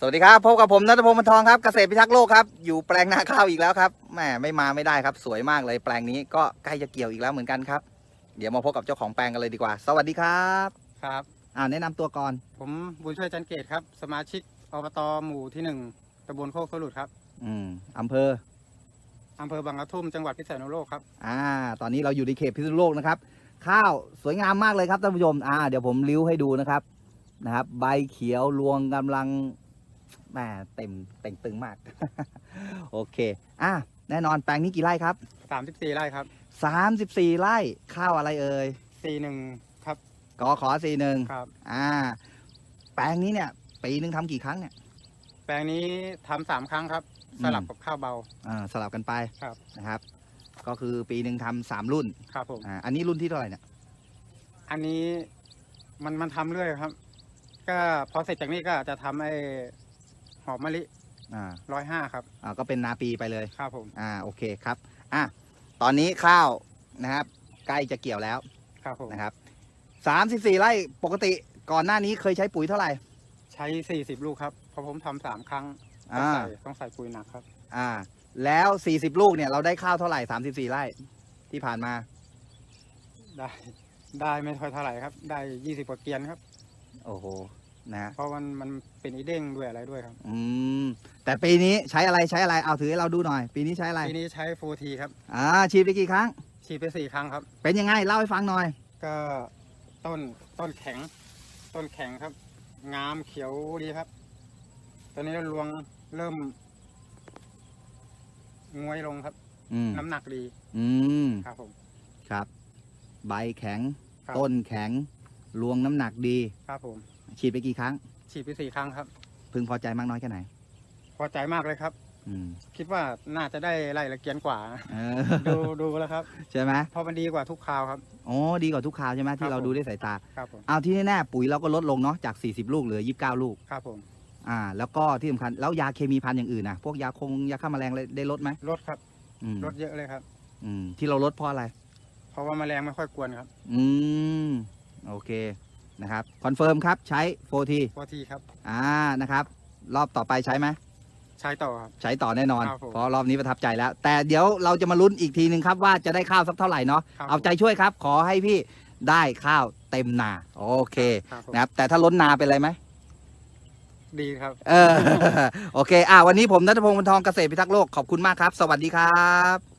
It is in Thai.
สวัสดีครับพบกับผมนัทพงศ์บรรทองครับเกษตรพิทักษ์โลกครับอยู่แปลงนาข้าวอีกแล้วครับแหมไม่มาไม่ได้ครับ สวยมากเลยแปลงนี้ก็ใกล้จะเกี่ยวอีกแล้วเหมือนกันครับ เดี๋ยวมาพบกับเจ้าของแปลงกันเลยดีกว่า สวัสดีครับครับอ่าแนะนำตัวก่อนผมบุญช่วยจันเกตครับ สมาชิกอบตหมู่ที่หนึ่งตำบลโคกสลุดครับอืมอำเภออำเภอบางกระทุ่มจังหวัดพิษณุโลกครับอ่า ตอนนี้เราอยู่ในเขตพิษณุโลกนะครับ ข้าวสวยงามมากเลยครับท่านผู้ชมอ่าเดี๋ยวผมลิ้วให้ดูนะครับนะครับ ใบเขียวรวงกำลัง แหมเต็มเต่งตึงมาก โอเค อ่าแน่นอนแปลงนี้กี่ไร่ครับ34ไร่ครับ34ไร่ข้าวอะไรเอ่ย41ครับกอขอสี่หนึ่งครับ อ่า แปลงนี้เนี่ย ปีหนึ่งทำกี่ครั้งเนี่ย แปลงนี้ทำสามครั้งครับอืมสลับกับข้าวเบา อ่าสลับกันไปครับ นะครับ ก็คือปีหนึ่งทำสามรุ่นครับผม อ่าอันนี้รุ่นที่เท่าไหร่เนี่ย อันนี้มันมันทำเรื่อยครับ ก็พอเสร็จจากนี้ก็จะทำไอ้ หอมมะลิอ่าร้อยห้าครับอ่าก็เป็นนาปีไปเลย ครับผม อ่าโอเคครับอะตอนนี้ข้าวนะครับ ใกล้จะเกี่ยวแล้วครับผม นะครับสามสิบสี่ไร่ปกติก่อนหน้านี้เคยใช้ปุ๋ยเท่าไหร่ใช้40ลูกครับ เพราะผมทำสามครั้งต้องอ่าใส่ต้องใส่ปุ๋ยหนักครับ อ่า แล้วสี่สิบลูกเนี่ยเราได้ข้าวเท่าไหร่สามสิบสี่ไร่ที่ผ่านมาได้ ได้ไม่ค่อยเท่าไหร่ครับ ได้20กว่าเกียนครับ โอ้โห นะเพราะมันมันเป็นอีเด้งด้วยอะไรด้วยครับอืมแต่ปีนี้ใช้อะไรใช้อะไรเอาถือให้เราดูหน่อย ปีนี้ใช้อะไรทีนี้ใช้โฟทีครับอ่าฉีดไปกี่ครั้ง ฉีดไปสี่ครั้งครับ เป็นยังไงเล่าให้ฟังหน่อย ก็ต้นต้นแข็ง ต้นแข็งครับ งามเขียวดีครับ ตอนนี้รวงเริ่มงวยลงครับ อืมน้ำหนักดีอืมครับผม ครับ ใบแข็ง ครับ ต้นแข็ง รวงน้ำหนักดี ครับผม ฉีดไปกี่ครั้ง ฉีดไปสี่ครั้งครับ พึงพอใจมากน้อยแค่ไหน พอใจมากเลยครับ อืม คิดว่าน่าจะได้ไล่ละเกียนกว่าเออ ดูดูแล้วครับ ใช่ไหมเพราะมันดีกว่าทุกคราวครับอ๋อดีกว่าทุกคราวใช่ไหมครัที่บเราผมดูด้วยสายตา ครับผม เอาที่แน่ๆปุ๋ยเราก็ลดลงเนาะจาก 40 ลูกเหลือ 29 ลูก ครับผม อ่า แล้วก็ที่สำคัญแล้วยาเคมีพันธุ์อย่างอื่นนะพวกยาคงยาฆ่าแมลงอะไรได้ลดไหมลดครับ อืมลดเยอะเลยครับ อืมที่เราลดเพราะอะไร เพราะว่าแมลงไม่ค่อยกวนครับ อืม โอเคนะครับคอนเฟิร์มครับใช้โฟทีโฟทีครับ อ่านะครับ รอบต่อไปใช้ไหมใช้ต่อครับ ใช้ต่อแน่นอน ครับผมเพราะรอบนี้ประทับใจแล้ว แต่เดี๋ยวเราจะมาลุ้นอีกทีหนึ่งครับว่าจะได้ข้าวสักเท่าไหร่เนาะครับเอาใจช่วยครับ ขอให้พี่ได้ข้าวเต็มนาโอเคครับผม นะครับแต่ถ้าล้นนาเป็นไรไหม ดีครับ เออ โอเค อ่าวันนี้ผมนัทพงศ์บรรทองเกษตรพิทักษ์โลก ขอบคุณมากครับ สวัสดีครับ